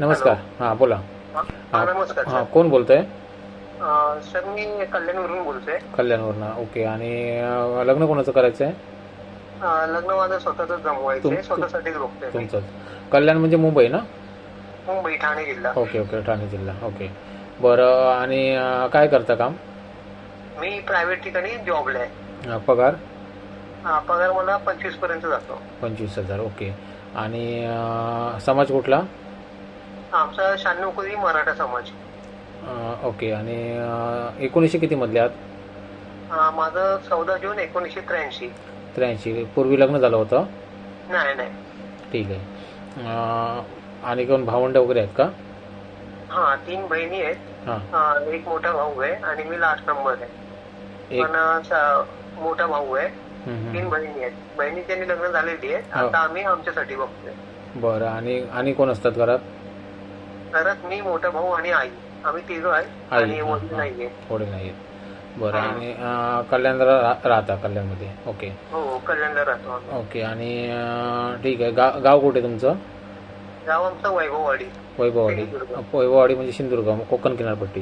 नमस्कार. हां बोला. हा, नमस्कार हां कोण बोलतंय? अं, सर मी कल्याणवरून बोलतोय. कल्याणवरनं ओके. आणि अं, लग्न कोणाचं करायचं आहे अं, लग्न माझं स्वतःच जमवायचंय. तुम- स्वतःसाठीच बघतोय मी. तुमचंच. कल्याण म्हणजे मुंबई ना? मुंबई ठाणे जिल्हा. ओके ओके ठाणे जिल्हा. ओके. बरं आणि अं, काय करता काम? मी प्रायव्हेट ठिकाणी जॉबला आहे. अं, पगार? अं, पगार मला पंचवीसपर्यंत जातो. पंचवीस हजार ओके. आणि अं, समाज कुठला? आमचा शहाण्णव कोळी मराठा समाज. अं, ओके आणि अं, एकोणीसशे किती मधले आहात? अं, माझं चौदा जून एकोणीसशे त्र्याऐंशी. त्र्याऐंशी पूर्वी लग्न झालं होतं? नाही नाही. ठीक आहे. अं, आणि कोण भावंड वगैरे आहेत का? हा तीन बहिणी आहेत. हां. अं, एक मोठा भाऊ आहे आणि मी लास्ट नंबर आहे. एक पण अं, चा- मोठा भाऊ आहे. हम्म, हम्म. तीन बहिणी आहेत. बहिणी त्यांनी लग्न झालेली आहे हो. आता आम्ही आमच्यासाठी बघतोय. बरं आणि आणि कोण असतात घरात? घरात मी मोठा भाऊ आणि आई. आम्ही तिघं आहे आणि हा, वडील हा. नाहीये. बरं हा. आणि कल्याणला राहता कल्याणमध्ये. ओके. हो कल्याणला राहतो आम्ही. ओके आणि अं, ठीक आहे. गा गाव कुठे तुमचं? गाव आमचं वैभववाडी. वैभववाडी. सिंधुदुर्ग. वैभववाडी म्हणजे सिंधुदुर्ग कोकण किनारपट्टी.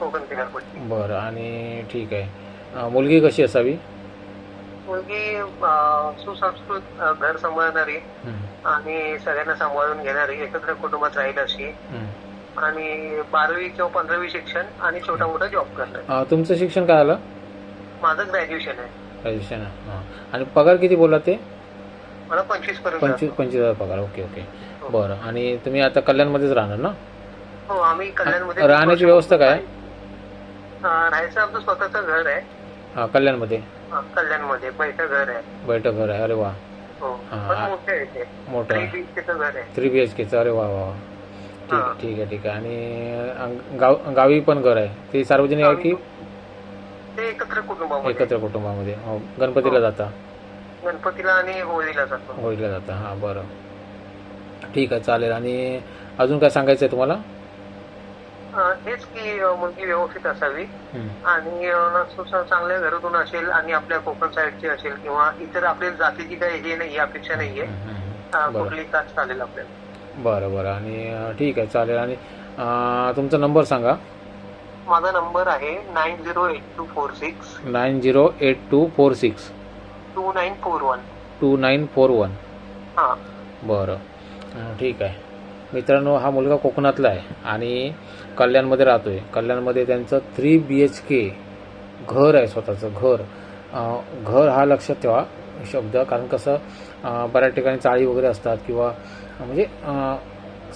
कोकण किनारपट्टी. बरं आणि ठीक आहे. अं, मुलगी कशी असावी? मुलगी सुसंस्कृत घर सांभाळणारी आणि सगळ्यांना सांभाळून घेणारी एकत्र कुटुंबात राहील अशी. आणि बारावी किंवा पंधरावी शिक्षण आणि छोटा मोठा जॉब करणार तुमचं शिक्षण काय आलं माझं ग्रॅज्युएशन आहे. ग्रॅज्युएशन हां. आणि पगार किती बोला ते? मला पंचवीसपर्यंत पंचवीस पंचवीस हजार पगार. Okay okay. बरं. आणि तुम्ही आता कल्याणमध्येच राहणार ना? हो आम्ही कल्याणमध्ये राहण्याची व्यवस्था काय? राहायचं आमचं स्वतःचं घर आहे. हां कल्याणमध्ये? अं, कल्याणमध्ये. बैठं घर आहे. बैठक घर आहे. अरे वा. हो. हा. मोठं आहे ते. मोठं थ्री आहे बीएचकेचं घर आहे. थ्री बी एच केचं अरे वा वा वा. ठीक हा. आहे ठीक आहे ठीक आहे. आणि गाव गावी पण घर आहे. ते सार्वजनिक आहे की? ते एकत्र कुटुंबामध्ये. एकत्र कुटुंबामध्ये. हो गणपतीला हो. जाता? गणपतीला आणि होळीला जातो. होळीला जाता. हां बरं. ठीक आहे चालेल. आणि अजून काय सांगायचं आहे तुम्हाला? हेच की मुलगी व्यवस्थित असावी. आणि चांगल्या घरातून असेल आणि आपल्या कोकण साईडची असेल किंवा इतर आपल्या जातीची काही हे नाही अपेक्षा नाहीये कुठली कास्ट चालेल आपल्याला. बरं बरं. आणि ठीक आहे चालेल. आणि तुमचा नंबर सांगा. माझा नंबर आहे nine zero eight two four six. Nine zero eight two four six. Two nine four one. Two nine four one. हा. बरं. ठीक आहे. मित्रांनो हा मुलगा कोकणातला आहे आणि कल्याणमध्ये राहतो आहे कल्याणमध्ये त्यांचं थ्री बी एच के घर आहे स्वतःचं घर. घर हा लक्षात ठेवा शब्द. कारण कसं बऱ्याच ठिकाणी चाळी वगैरे असतात किंवा म्हणजे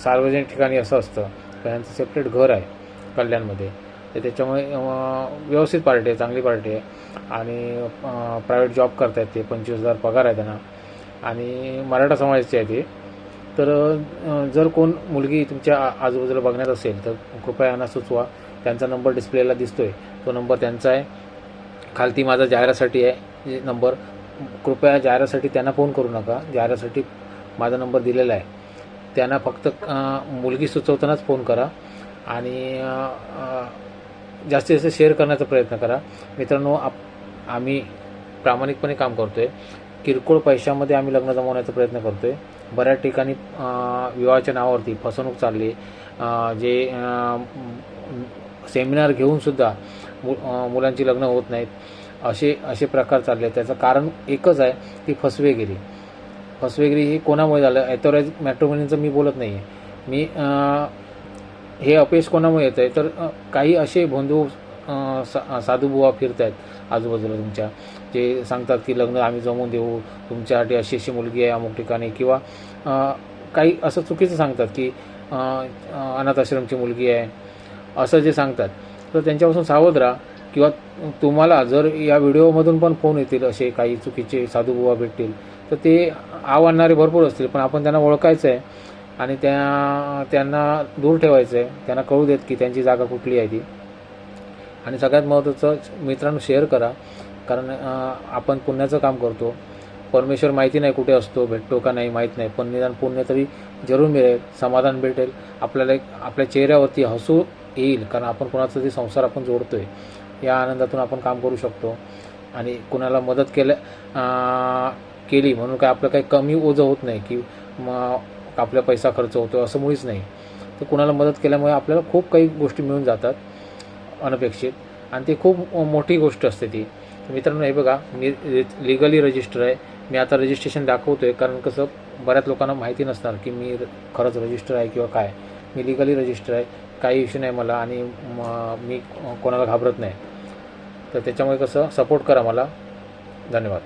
सार्वजनिक ठिकाणी असं असतं. त्यांचं सेपरेट घर आहे कल्याणमध्ये. तर त्याच्यामुळे व्यवस्थित पार्टी आहे चांगली पार्टी आहे. आणि प्रायव्हेट जॉब करतायत ते पंचवीस हजार पगार आहे त्यांना. आणि मराठा समाजाचे आहे ते. तर जर कोण मुलगी तुमच्या आजूबाजूला बघण्यात असेल तर कृपया यांना सुचवा. त्यांचा नंबर डिस्प्लेला दिसतोय. तो नंबर त्यांचा आहे. खालती माझा जाहिरासाठी आहे जे नंबर. कृपया जाहिरासाठी त्यांना फोन करू नका. जाहिरासाठी माझा नंबर दिलेला आहे. त्यांना फक्त मुलगी सुचवतानाच फोन करा आणि जास्तीत जास्त शेअर करण्याचा प्रयत्न करा. मित्रांनो आप आम्ही प्रामाणिकपणे काम करतो आहे किरकोळ पैशामध्ये आम्ही लग्न जमवण्याचा प्रयत्न करतो आहे बऱ्याच ठिकाणी विवाहाच्या नावावरती फसवणूक चालली. जे सेमिनार घेऊनसुद्धा मु मुलांची लग्न होत नाहीत. असे असे प्रकार चालले. आहेत त्याचं कारण एकच आहे ती फसवेगिरी. फसवेगिरी ही कोणामुळे झालं? ॲथोराईज मॅट्रोमनीचं मी बोलत नाही आहे मी हे अपयश कोणामुळे येतं आहे तर काही असे बंधू सा साधूबुवा फिरत आहेत आजूबाजूला तुमच्या. जे सांगतात की लग्न आम्ही जमवून देऊ तुमच्यासाठी अशी अशी मुलगी आहे अमुक ठिकाणी किंवा काही असं चुकीचं सांगतात की अनाथाश्रमची अनाथ आश्रमची मुलगी आहे असं जे सांगतात. तर त्यांच्यापासून सावध राहा किंवा तुम्हाला जर या व्हिडिओमधून पण फोन येतील असे काही चुकीचे साधूबुवा भेटतील तर ते आव आणणारे भरपूर असतील पण आपण त्यांना ओळखायचं आहे आणि त्या त्यांना दूर ठेवायचं आहे त्यांना कळू देत की त्यांची जागा कुठली आहे ती. आणि सगळ्यात महत्त्वाचं मित्रांनो शेअर करा. कारण आपण पुण्याचं काम करतो. परमेश्वर माहिती नाही कुठे असतो भेटतो का नाही माहीत नाही. पण निदान पुण्य तरी जरूर मिळेल समाधान भेटेल. आपल्याला एक आपल्या चेहऱ्यावरती हसू येईल. कारण आपण कोणाचा तरी संसार आपण जोडतो आहे या आनंदातून आपण काम करू शकतो. आणि कुणाला मदत केल्या केली म्हणून काय आपलं काही कमी ओझं होत नाही की मग आपला पैसा खर्च होतो असं मुळीच नाही. तर कुणाला मदत केल्यामुळे आपल्याला खूप काही गोष्टी मिळून जातात. अनपेक्षित. आणि ती खूप मोठी गोष्ट असते ती. मित्रांनो हे बघा मी लिगली रजिस्टर आहे. मी आता रजिस्ट्रेशन दाखवतो आहे कारण कसं बऱ्याच लोकांना माहिती नसणार की मी खरंच रजिस्टर आहे किंवा काय. मी लिगली रजिस्टर आहे काही इश्यू नाही मला आणि मी कोणाला घाबरत नाही. तर त्याच्यामुळे कसं सपोर्ट करा मला. धन्यवाद.